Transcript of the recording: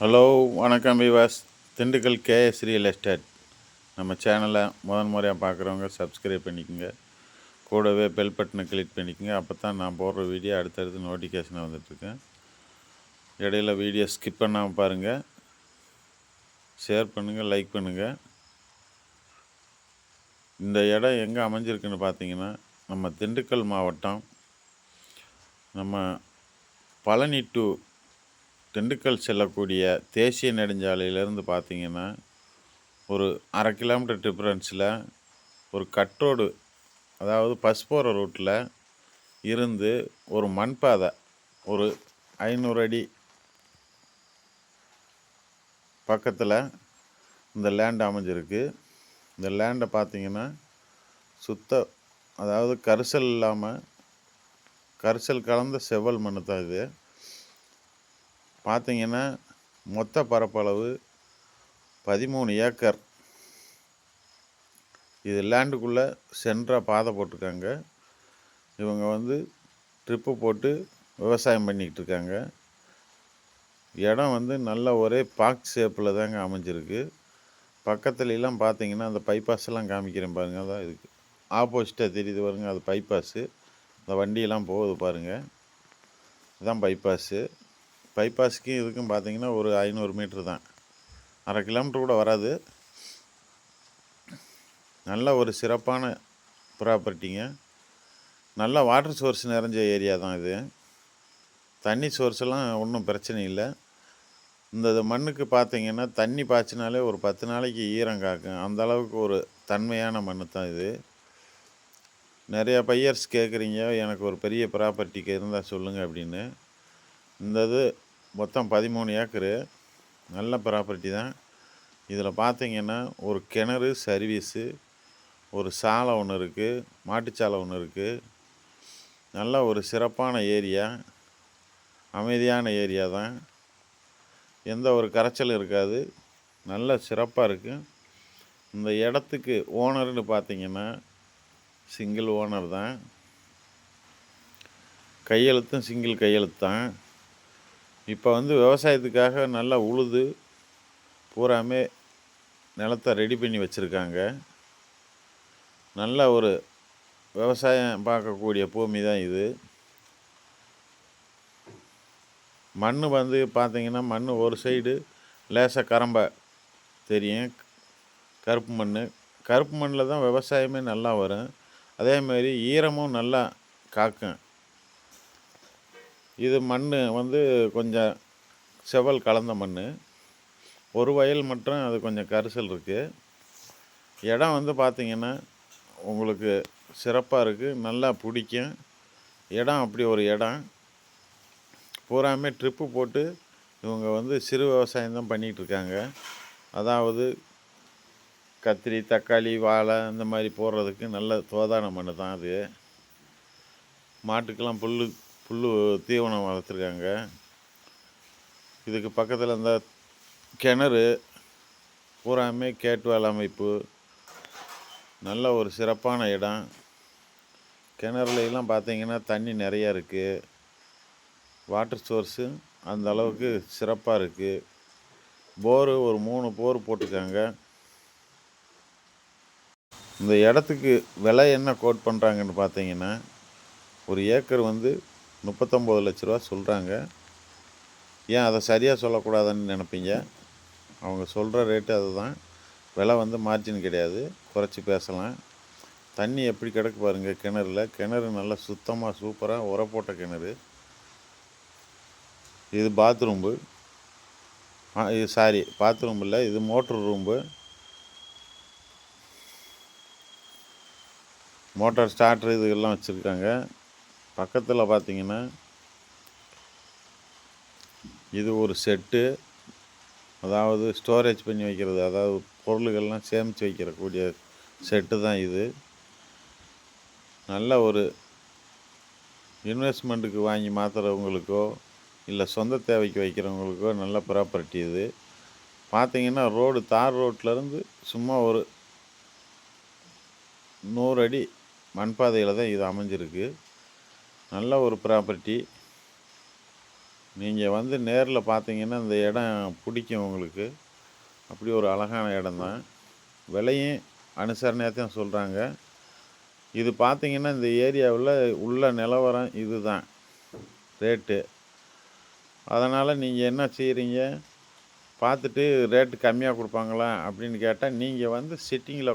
Hello வணக்கம் விவாஸ் Dindigul KS real estate. நம்ம சேனலை முதன் முறையாக பார்க்குறவங்க சப்ஸ்கிரைப் பண்ணிக்கோங்க. கூடவே பெல் பட்டனை கிளிக் பண்ணிக்கோங்க. அப்போ தான் நான் போடுற வீடியோ அடுத்தடுத்து நோட்டிஃபிகேஷன் வந்துட்டுருக்கேன் இடையில வீடியோ ஸ்கிப் பண்ணாமல் பாருங்கள் ஷேர் பண்ணுங்கள் லைக் பண்ணுங்கள் இந்த இடம் எங்கே அமைஞ்சிருக்குன்னு பார்த்தீங்கன்னா நம்ம திண்டுக்கல் மாவட்டம் நம்ம பழனி டு திண்டுக்கல் செல்லக்கூடிய தேசிய நெடுஞ்சாலையிலேருந்து பார்த்தீங்கன்னா ஒரு அரை கிலோமீட்டர் டிஃப்ரென்ஸில் ஒரு கட்ரோடு அதாவது பஸ் போகிற ரூட்டில் இருந்து ஒரு மண்பாதை ஒரு ஐநூறு அடி பக்கத்தில் இந்த லேண்ட் அமைஞ்சிருக்கு. இந்த லேண்டை பார்த்திங்கன்னா சுத்த அதாவது கரிசல் இல்லாமல் கரிசல் கலந்த செவ்வல் மண்ணு தான் இது. பார்த்தீங்கன்னா மொத்த பரப்பளவு பதிமூணு ஏக்கர். இது லேண்டுக்குள்ளே சென்ட்ராக பாதை போட்டிருக்காங்க. இவங்க வந்து ட்ரிப்பு போட்டு விவசாயம் பண்ணிக்கிட்டு இருக்காங்க. இடம் வந்து நல்ல ஒரே பாக் ஷேப்பில் தாங்க அமைஞ்சிருக்கு. பக்கத்துலலாம் பார்த்தீங்கன்னா அந்த பைபாஸ் எல்லாம் காமிக்கிறேன் பாருங்கள் அதான் இதுக்கு ஆப்போசிட்டாக தெரியுது பாருங்கள் அது பைபாஸு இந்த வண்டியெல்லாம் போகுது பாருங்கள் இதுதான் பைபாஸு பைபாஸ்க்கும் இதுக்கும் பார்த்தீங்கன்னா ஒரு ஐநூறு மீட்ரு தான். அரை கிலோமீட்டர் கூட வராது. நல்ல ஒரு சிறப்பான ப்ராப்பர்ட்டிங்க நல்ல வாட்டர் சோர்ஸ் நிறைஞ்ச ஏரியா தான் இது. தண்ணி சோர்ஸ்லாம் ஒன்றும் பிரச்சனை இல்லை. இந்த மண்ணுக்கு பார்த்தீங்கன்னா தண்ணி பாய்ச்சினாலே ஒரு பத்து நாளைக்கு ஈரம் காக்கும். அந்த அளவுக்கு ஒரு தன்மையான மண் தான் இது. நிறையா பையர்ஸ் கேட்குறீங்க எனக்கு ஒரு பெரிய ப்ராப்பர்ட்டிக்கு இருந்தால் சொல்லுங்கள் அப்படின்னு. இந்த இது மொத்தம் பதிமூணு ஏக்கரு. நல்ல ப்ராப்பர்ட்டி தான். இதில் பார்த்தீங்கன்னா ஒரு கிணறு சர்வீஸு ஒரு சாலை ஒன்று இருக்குது மாட்டுச்சாலை ஒன்று இருக்குது நல்ல ஒரு சிறப்பான ஏரியா அமைதியான ஏரியா தான். எந்த ஒரு கரைச்சலும் இருக்காது. நல்ல சிறப்பாக இருக்குது இந்த இடத்துக்கு ஓனர்னு பார்த்தீங்கன்னா சிங்கிள் ஓனர் தான். கையெழுத்தும் சிங்கிள் கையெழுத்து தான். இப்போ வந்து விவசாயத்துக்காக நல்லா உழுது பூராமே நிலத்தை ரெடி பண்ணி வச்சுருக்காங்க. நல்ல ஒரு விவசாயம் பார்க்கக்கூடிய பூமி தான் இது. மண் வந்து பார்த்திங்கன்னா மண் ஒரு சைடு லேசாக கரம்ப தெரியும். கருப்பு மண் கருப்பு மண்ணில் தான் விவசாயமே நல்லா வரும். அதேமாரி ஈரமும் நல்லா காக்கும். இது மண் வந்து கொஞ்சம் செவல் கலந்த மண் ஒரு வயல் மட்டும் அது கொஞ்சம் கரிசல் இருக்குது இடம் வந்து பார்த்திங்கன்னா உங்களுக்கு சிறப்பாக இருக்குது நல்லா பிடிக்கும். இடம் அப்படி ஒரு இடம். பூராமே ட்ரிப்பு போட்டு இவங்க வந்து சிறு விவசாயம் தான் பண்ணிகிட்ருக்காங்க அதாவது கத்திரி தக்காளி வாழை இந்த மாதிரி போடுறதுக்கு நல்ல தோதான மண் தான் அது. மாட்டுக்கெல்லாம் புல் புல் தீவனம் வளர்த்துருக்காங்க. இதுக்கு பக்கத்தில் இந்த கிணறு பூராமே கேட்வால் அமைப்பு. நல்ல ஒரு சிறப்பான இடம். கிணறுலாம் பார்த்தீங்கன்னா தண்ணி நிறையா இருக்குது வாட்டர் சோர்ஸு அந்த அளவுக்கு சிறப்பாக இருக்குது போரு ஒரு மூணு போர் போட்டிருக்காங்க. இந்த இடத்துக்கு விலை என்ன கோட் பண்ணுறாங்கன்னு பார்த்தீங்கன்னா ஒரு ஏக்கர் வந்து முப்பத்தொம்போது லட்ச ரூபா சொல்கிறாங்க ஏன் அதை சரியாக சொல்லக்கூடாதுன்னு நினப்பீங்க? அவங்க சொல்கிற ரேட்டு அதுதான். விலை வந்து மார்ஜின் கிடையாது. குறைச்சி பேசலாம். தண்ணி எப்படி கிடக்கு பாருங்கள் கிணறுல. கிணறு நல்லா சுத்தமாக சூப்பராக உர போட்ட கிணறு. இது பாத்ரூம்பு இது சாரி பாத்ரூம் இல்லை இது மோட்ரு ரூம்பு மோட்டார் ஸ்டார்ட்ரு இதுகெல்லாம் வச்சுருக்காங்க. பக்கத்தில் பார்த்தீங்கன்னா இது ஒரு செட்டு அதாவது ஸ்டோரேஜ் பண்ணி வைக்கிறது அதாவது பொருள்கள்லாம் சேமித்து வைக்கிறக்கூடிய செட்டு தான் இது. நல்ல ஒரு இன்வெஸ்ட்மெண்ட்டுக்கு வாங்கி மாற்றுறவங்களுக்கோ இல்லை சொந்த தேவைக்கு வைக்கிறவங்களுக்கோ நல்ல ப்ராப்பர்ட்டி இது. பார்த்தீங்கன்னா ரோடு தார் ரோட்லேருந்து சும்மா ஒரு நூறு அடி மண்பாதையில் தான் இது அமைஞ்சிருக்கு. நல்ல ஒரு ப்ராப்பர்ட்டி நீங்கள் வந்து நேரில் பார்த்தீங்கன்னா இந்த இடம் பிடிக்கும் உங்களுக்கு. அப்படி ஒரு அழகான இடம் தான் விலையும் அனுசரணையாக சொல்கிறாங்க இது பார்த்தீங்கன்னா இந்த ஏரியாவில் உள்ள நிலவரம் இது தான் ரேட்டு அதனால் நீங்கள் என்ன செய்கிறீங்க பார்த்துட்டு ரேட்டு கம்மியாக கொடுப்பாங்களா? அப்படின்னு கேட்டால் நீங்கள் வந்து சிட்டிங்கில்